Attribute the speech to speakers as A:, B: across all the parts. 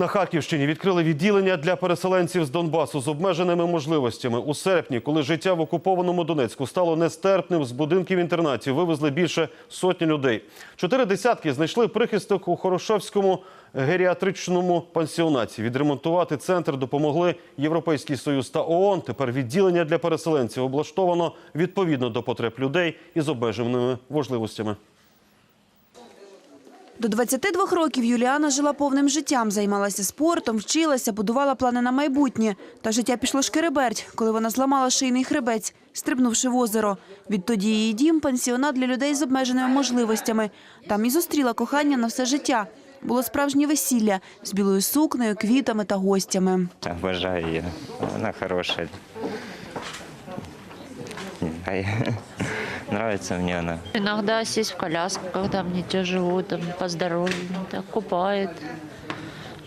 A: На Харківщині відкрили відділення для переселенців з Донбасу з обмеженими можливостями. У серпні, коли життя в окупованому Донецьку стало нестерпним, з будинків інтернатів вивезли більше сотні людей. Чотири десятки знайшли прихисток у Хорошевському геріатричному пансіонаті. Відремонтувати центр допомогли Європейський Союз та ООН. Тепер відділення для переселенців облаштовано відповідно до потреб людей із обмеженими можливостями.
B: До 22 років Юліана жила повним життям, займалася спортом, вчилася, будувала плани на майбутнє. Та життя пішло шкереберть, коли вона зламала шийний хребець, стрибнувши в озеро. Відтоді її дім – пансіонат для людей з обмеженими можливостями. Там і зустріла кохання на все життя. Було справжнє весілля з білою сукнею, квітами та гостями.
C: Обожаю ее. Она хорошая. Нравится мне она.
D: Иногда сесть в коляску, когда мне тяжело, там, по здоровью, так, купает,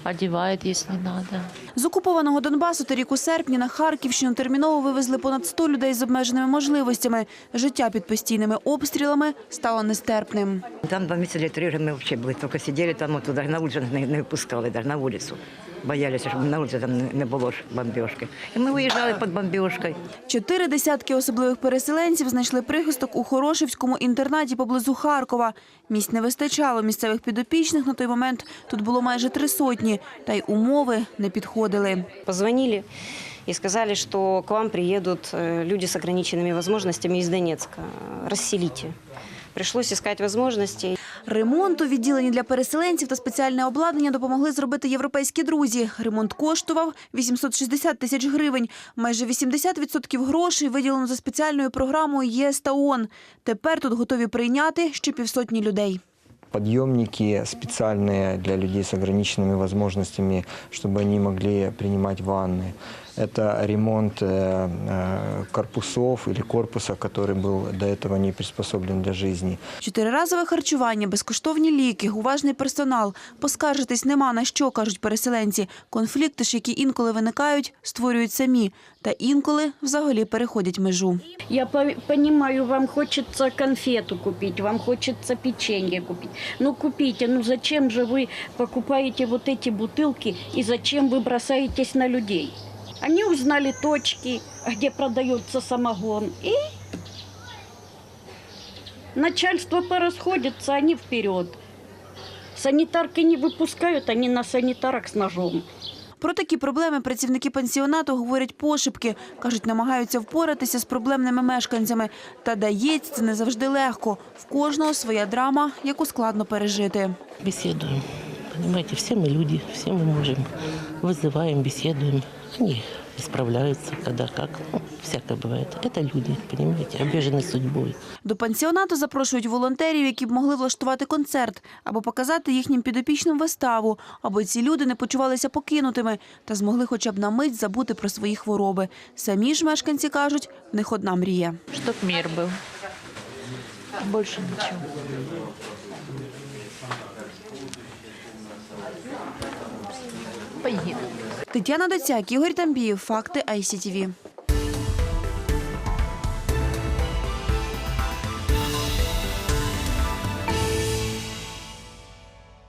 D: одевает, если надо.
B: З окупованого Донбасу торік у серпні на Харківщину терміново вивезли понад 100 людей з обмеженими можливостями. Життя під постійними обстрілами стало нестерпним.
E: Там два місяці три ми взагалі були, тільки сиділи там, от, на вулицю не, не випускали, навіть на вулицю. Боялися, щоб на вулиці там не- не було ж бомбіжки. І ми виїжджали під бомбіжкою.
B: Чотири десятки особливих переселенців знайшли прихисток у Хорошівському інтернаті поблизу Харкова. Місць не вистачало. Місцевих підопічних на той момент тут було майже три сотні, та й умови не підходили
F: Позвонили и сказали, что к вам приедут э, люди с ограниченными возможностями из Донецка. Э, Расселите. Пришлось искать возможности.
B: Ремонт у відділенні для переселенців та спеціальне обладнання допомогли зробити європейські друзі. Ремонт коштував 860 тисяч гривень. Майже 80% грошей виділено за спеціальною програмою ЄС та ООН. Тепер тут готові прийняти ще півсотні людей.
G: подъемники специальные для людей с ограниченными возможностями, чтобы они могли принимать ванны. Это ремонт э, э, корпусов или корпуса, который был до этого не приспособлен для жизни.
B: Чотириразове харчування, безкоштовні ліки, уважний персонал. Поскаржитись нема на що, кажуть переселенці. Конфлікти ж, які інколи виникають, створюють самі. Та інколи взагалі переходять межу.
H: Я по- понимаю, вам хочется конфету купить, вам хочется печенье купить. Ну купите, ну зачем же вы покупаете вот эти бутылки и зачем вы бросаетесь на людей? Они узнали точки, где продается самогон, и начальство порасходится, они вперед. Санитарки не выпускают, они на санитарах с ножом.
B: Про такі проблеми працівники пансіонату говорять пошепки. Кажуть, намагаються впоратися з проблемними мешканцями. Та дається це не завжди легко. В кожного своя драма, яку складно пережити.
I: Беседуем. Понимаете, все мы люди, все мы можем. Вызываем, беседуем. Они исправляются, когда как. Ну, всякое бывает. Это люди, понимаете, обижены судьбой.
B: До пансіонату запрошують волонтерів, які б могли влаштувати концерт або показати їхнім підопічним виставу, аби ці люди не почувалися покинутими та змогли хоча б на мить забути про свої хвороби. Самі ж мешканці кажуть, в них одна мрія.
D: Чтоб мир был. Больше ничего. Поедем.
B: Тетяна Доцяк, Ігор Тамбіїв, Факти ICTV.